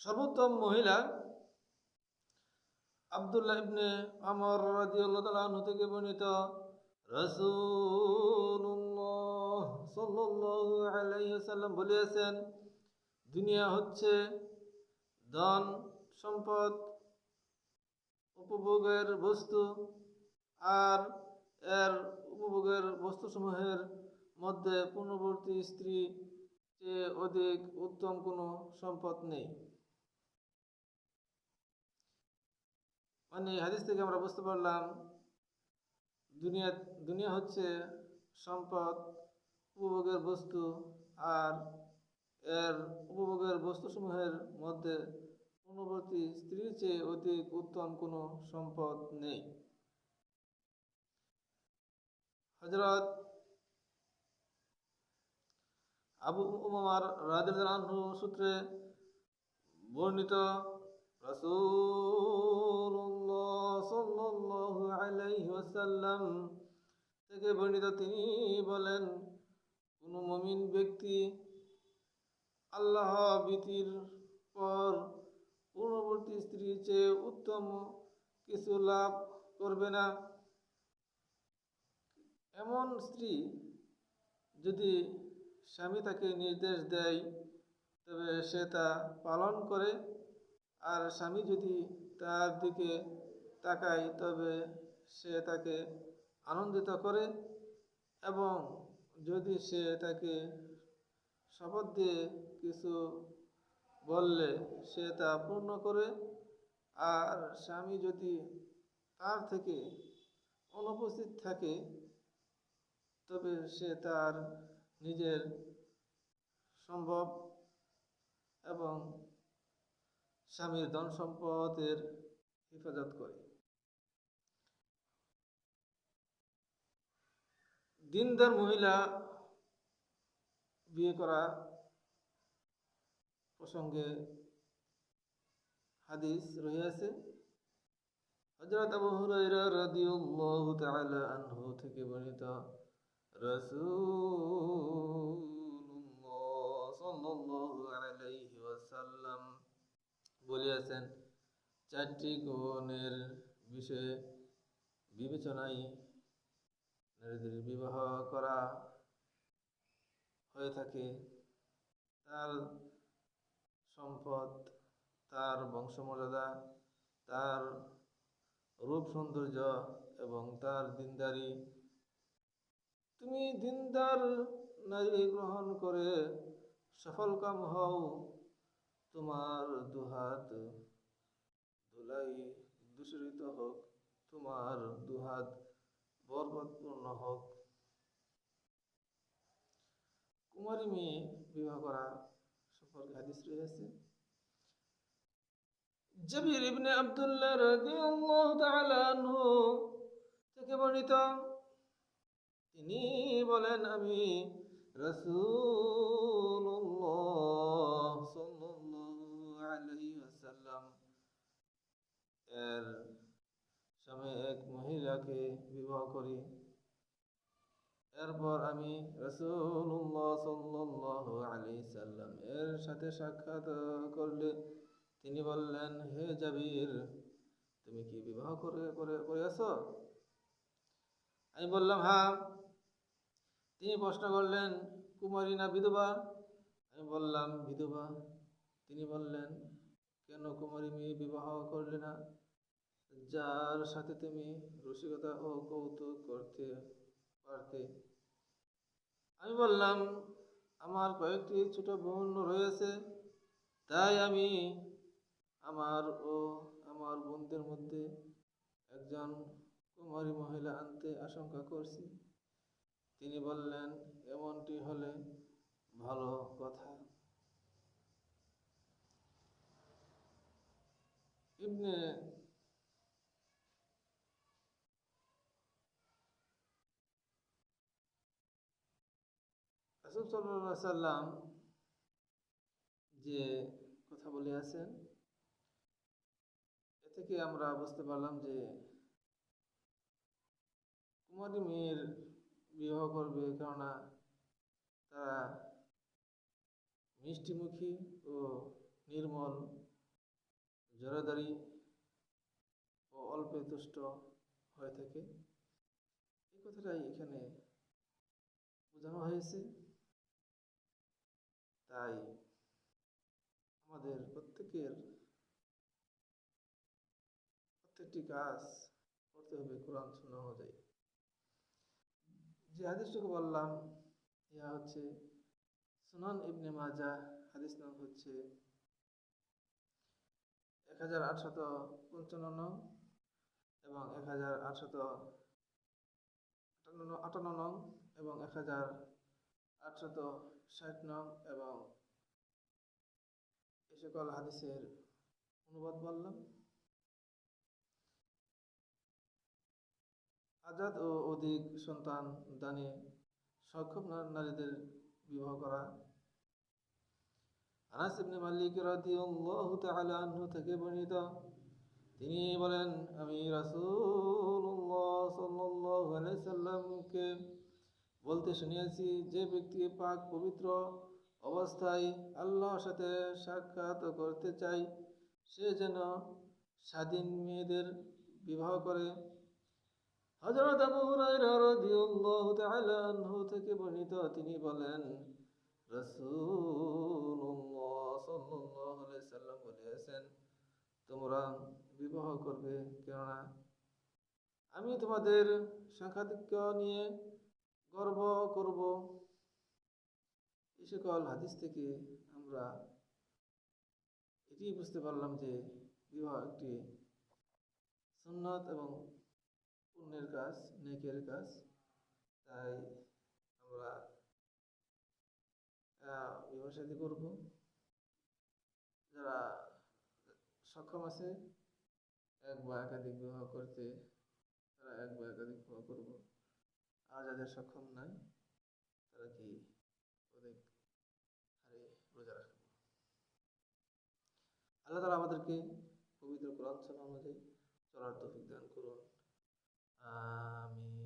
সর্বোত্তম মহিলা আব্দুল্লাহ ইবনে আমর রাদিয়াল্লাহু তাআলা থেকে বর্ণিত রাসূলুল্লাহ সাল্লাল্লাহু আলাইহি ওয়াসাল্লাম বলেছেন দুনিয়া হচ্ছে ধন, সম্পদ, উপভোগের বস্তু আর এর উপভোগের বস্তুসমূহের মধ্যে পূর্ণবর্তী স্ত্রী চেয়ে অধিক উত্তম কোনো সম্পদ নেই। মানে হাদিস থেকে আমরা বুঝতে পারলাম, দুনিয়া দুনিয়া হচ্ছে সম্পদ, উপভোগের বস্তু আর এর উপভোগের বস্তুসমূহের মধ্যে পূর্ণবর্তী স্ত্রীর চেয়ে অধিক উত্তম কোনো সম্পদ নেই। হজরত আবু উমার রাজু সূত্রে বর্ণিত রাসূলুল্লাহ সাল্লাল্লাহু আলাইহি ওয়াসাল্লাম থেকে বর্ণিত তিনি বলেন, কোন মুমিন ব্যক্তি আল্লাহ ভীতির পর পূর্ববর্তী স্ত্রীর চেয়ে উত্তম কিছু লাভ করবে না। এমন স্ত্রী যদি স্বামী তাকে নির্দেশ দেয়, তবে সে তা পালন করে, আর স্বামী যদি তার দিকে তাকায়, তবে সে তাকে আনন্দিত করে এবং যদি সে তাকে শপথ দিয়ে কিছু বললে, সে তা পূর্ণ করে। আর স্বামী যদি তার থেকে অনুপস্থিত থাকে, তবে সে তার নিজের সম্ভব এবং স্বামীর ধন সম্পদের হেফাজত করে। দিনদার মহিলা বিয়ে করা প্রসঙ্গে হাদিস রহিয়াছে হযরত আবু হুরায়রা রাদিয়াল্লাহু তাআলা আনহু থেকে বর্ণিত রাসূলুল্লাহ সাল্লাল্লাহু আলাইহি ওয়াসাল্লাম বলিয়াছেন, চারটি গুণের বিষয়ে বিবেচনায় নারীদের বিবাহ করা হয়ে থাকে, তার সম্পদ, তার বংশমর্যাদা, তার রূপ সৌন্দর্য এবং তার দিনদারি, তুমি দিনদার নারী গ্রহণ করে সফল কাম হও। তোমার দুহাত ধুলাই দূষিত হোক, তোমার দুহাত বরকতপূর্ণ হোক। কুমারী মেয়ে বিবাহ করা সম্পর্কে হাদিস রয়েছে। জবির ইবনে আব্দুল্লাহ রাদিয়াল্লাহু তাআলা আনহু থেকে বর্ণিত, তিনি বলেন, আমি রাসূলুল্লাহ সাল্লাল্লাহু আলাইহি ওয়াসাল্লাম এর স্বামী এক মহিলাকে বিবাহ করি এরপর আমি রাসূলুল্লাহ সাল্লাল্লাহু আলাইহি সাল্লাম এর সাথে সাক্ষাৎ করলে তিনি বললেন, হে জাবির, তুমি কি বিবাহ করে করে করিয়াছ আমি বললাম হ্যাঁ। তিনি প্রশ্ন করলেন, কুমারী না বিধবা? আমি বললাম, বিধবা। তিনি বললেন, কেন কুমারী মেয়ে বিবাহ করলে না? যার সাথে তুমি রসিকতা ও কৌতুক করতে পারতে আমি বললাম, আমার কয়েকটি ছোট বোন রয়েছে। তাই আমি আমার ও আমার বোনদের মধ্যে একজন কুমারী মহিলা আনতে আশঙ্কা করছি। তিনি বললেন, এমনটি হলে ভালো কথা। ইবনে রাসূল আলাইহি সাল্লাম যে কথা বলে আছেন, এ থেকে আমরা বুঝতে পারলাম যে কুমারী মেয়ের বিবাহ করবে কেননা তারা মিষ্টিমুখী ও নির্মল, জোরাদারি ও অল্পে তুষ্ট হয়ে থাকে। এই কথাটাই এখানে বোঝানো হয়েছে। তাই আমাদের প্রত্যেকের প্রত্যেকটি কাজ করতে হবে কোরআন শোনা অনুযায়ী। যে হাদিসটুকু বললাম, ইয়া হচ্ছে সুনান ইবনে মাজা হাদিস নাম হচ্ছে এক হাজার আটশত পঞ্চান্ন এবং এক হাজার আটশত আটান্ন নং এবং এক হাজার আটশত ষাট নং এবং এ সকল হাদিসের অনুবাদ বললাম। আজাদ ও অধিক সন্তান দানে সক্ষম নারীদের বিবাহ করা। আনাস ইবনে মালিক রাদিয়াল্লাহু তাআলা আনহু থেকে বর্ণিত। তিনি বলেন, আমি রাসূলুল্লাহ সাল্লাল্লাহু আলাইহি সাল্লামকে বলতে শুনিয়েছি, যে ব্যক্তি পাক পবিত্র অবস্থায় আল্লাহর সাথে সাক্ষাৎ করতে চায়, সে যেন স্বাধীন মেয়েদের বিবাহ করে। হযরত আবু হুরায়রা রাদিয়াল্লাহু তাআলা থেকে বর্ণিত তিনি বলেন, রাসূলুল্লাহ সাল্লাল্লাহু আলাইহি বলেছেন, তোমরা বিবাহ করবে কেননা আমি তোমাদের সাংঘাতিক্য নিয়ে গর্ব করব। এই সকল হাদিস থেকে আমরা এটি বুঝতে পারলাম যে বিবাহ একটি সুন্নত এবং পুণ্যের কাজ, নেকের কাজ। তাই আমরা বিবাহ শাদী করব। যারা সক্ষম আছে, এক বা একাধিক বিবাহ করতে তারা এক বা একাধিক বিবাহ করব। আর যাদের সক্ষম নাই, তারা কি অনেক হারে রোজা রাখবে? আল্লাহ তালা আমাদেরকে পবিত্র কোরআন অনুযায়ী চলার তৌফিক দান করুন। আমিন।